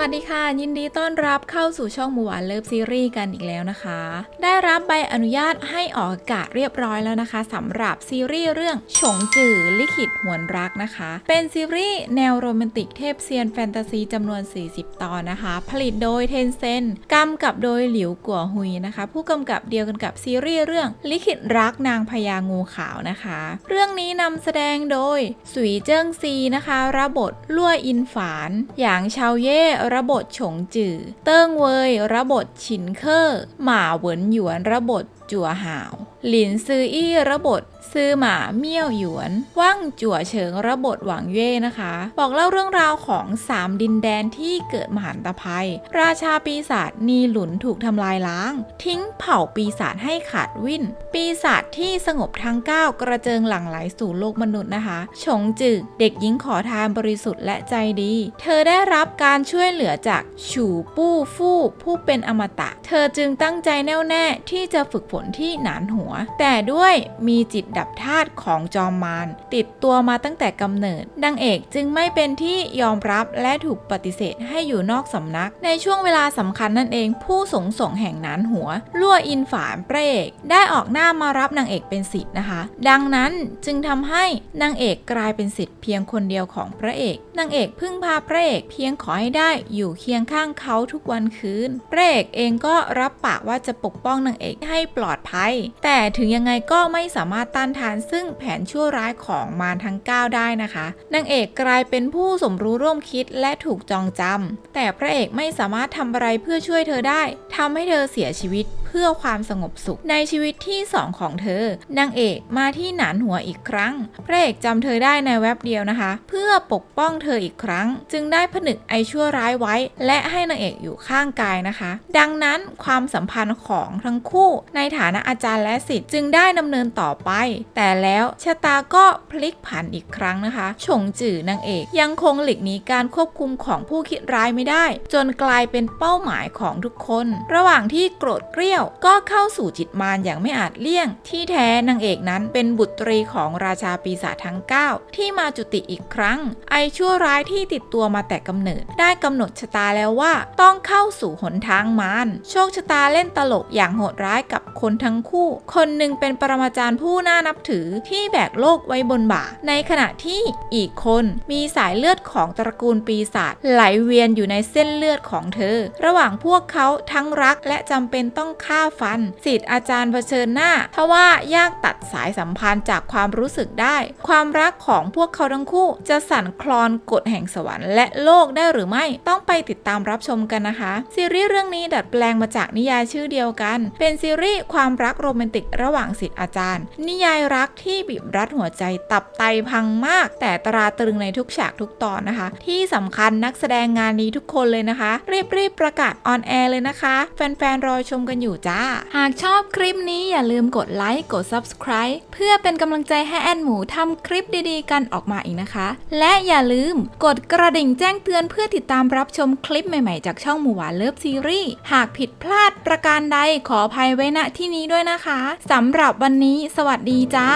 วัสดีค่ะ ยินดีต้อนรับเข้าสู่ช่องหมูหวานเลิฟซีรีส์กันอีกแล้วนะคะ ได้รับใบอนุญาตให้ออกอากาศเรียบร้อยแล้วนะคะสำหรับซีรีส์เรื่องฉงจื่อลิขิตหวนรักนะคะ เป็นซีรีส์แนวโรแมนติกเทพเซียนแฟนตาซีจำนวน 40 ตอนนะคะ ผลิตโดยเทนเซนกำกับโดยหลิวกัวฮุยนะคะ ผู้กำกับเดียวกันกับซีรีส์เรื่องลิขิตรักนางพญางูขาวนะคะ เรื่องนี้นำแสดงโดยสุยเจิ้งซีนะคะรับบทลั่วอินฝานหยางชาวเย่ระบทฉงจื่อเติ้งเวยระบทฉินเคอร์หมาเหวินหยวนระบทจัวหาว หลินซืออี้ระบทซือหมาเมี่ยวหยวน ว่างจั่วเฉิงระบทหวังเย่นะคะ บอกเล่าเรื่องราวของสามดินแดนที่เกิดมหันตภัย ราชาปีศาจนีหลุนถูกทำลายล้าง ทิ้งเผ่าปีศาจให้ขาดวินปีศาจที่สงบทั้งเก้ากระเจิงหลั่งไหลสู่โลกมนุษย์นะคะฉงจือเด็กหญิงขอทานบริสุทธิ์และใจดี เธอได้รับการช่วยเหลือจากฉูปู้ฟู่ผู้เป็นอมตะ เธอจึงตั้งใจแน่วแน่ที่จะฝึกฝนที่หนานหัว แต่ด้วยมีจิตดับธาตุของจอมมารติดตัวมาตั้งแต่กำเนิดนางเอกจึงไม่เป็นที่ยอมรับและถูกปฏิเสธให้อยู่นอกสำนัก ในช่วงเวลาสำคัญนั่นเองผู้สงส่งแห่งหนานหัวลั่วอินฝานพระเอกได้ออกหน้ามารับนางเอกเป็นสิทธิ์นะคะ ดังนั้นจึงทำให้นางเอกกลายเป็นสิทธิ์เพียงคนเดียวของพระเอกนางเอกพึ่งพาพระเอกเพียงขอให้ได้อยู่เคียงข้างเขาทุกวันคืนพระเอกเองก็รับปากว่าจะปกป้องนางเอกให้ปลอดภัย แต่แต่ถึงยังไงก็ไม่สามารถต้านทานซึ่งแผนชั่วร้ายของมารทั้ง 9 ได้นะคะนางเอกกลายเป็นผู้สมรู้ร่วมคิดและถูกจองจำแต่พระเอกไม่สามารถทำอะไรเพื่อช่วยเธอได้ทำให้เธอเสียชีวิต พื่อความสงบสุข ในชีวิตที่สองของเธอนางเอกมาที่หนานหัวอีกครั้ง พระเอกจำเธอได้ในแวบเดียวนะคะ เพื่อปกป้องเธออีกครั้ง จึงได้ผนึกไอชั่วร้ายไว้ และให้นางเอกอยู่ข้างกายนะคะ ดังนั้นความสัมพันธ์ของทั้งคู่ ในฐานะอาจารย์และศิษย์จึงได้ดำเนินต่อไป แต่แล้วชะตาก็พลิกผันอีกครั้งนะคะฉงจื่อนางเอกยังคงหลีกหนีการควบคุมของผู้คิดร้ายไม่ได้ จนกลายเป็นเป้าหมายของทุกคน ระหว่างที่โกรธเกรี้ยวก็เข้าสู่จิตมารอย่างไม่อาจเลี่ยง ที่แท้นางเอกนั้นเป็นบุตรีของราชาปีศาจทั้ง 9 ที่มาจุติอีกครั้ง ไอชั่วร้ายที่ติดตัวมาแต่กำเนิด ได้กำหนดชะตาแล้วว่า ต้องเข้าสู่หนทางมารโชคชะตาเล่นตลกอย่างโหดร้ายกับคนทั้งคู่ คนหนึ่งเป็นปรมาจารย์ผู้น่านับถือที่แบกโลกไว้บนบ่า ในขณะที่อีกคนมีสายเลือดของตระกูลปีศาจไหลเวียนอยู่ในเส้นเลือดของเธอ ระหว่างพวกเขาทั้งรักและจำเป็นต้องฆ่าฟันสิทธิ์อาจารย์เผชิญหน้าทว่ายากตัดสายสัมพันธ์จากความรู้สึกได้ ความรักของพวกเขาทั้งคู่ จะสั่นคลอนกฎแห่งสวรรค์และโลกได้หรือไม่ต้องไปติดตามรับชมกันนะคะซีรีส์เรื่องนี้ดัดแปลงมาจากนิยายชื่อเดียวกัน เป็นซีรีส์ความรักโรแมนติกระหว่างสิทธิ์อาจารย์ นิยายรักที่บีบรัดหัวใจตับไตพังมาก แต่ตราตรึงในทุกฉากทุกตอนนะคะ ที่สำคัญนักแสดงงานนี้ทุกคนเลยนะคะรีบๆประกาศออนแอร์เลยนะคะ แฟนๆรอชมกันอยู่อยู่จ้า หากชอบคลิปนี้อย่าลืมกดไลค์กด subscribe เพื่อเป็นกำลังใจให้แอนหมูทำคลิปดีๆ กันออกมาอีกนะคะ และอย่าลืมกดกระดิ่งแจ้งเตือนเพื่อติดตามรับชมคลิปใหม่ๆ จากช่องหมูหวานเลิฟซีรีส์หากผิดพลาดประการใดขออภัยไว้ณที่นี้ด้วยนะคะสำหรับวันนี้ สวัสดีจ้า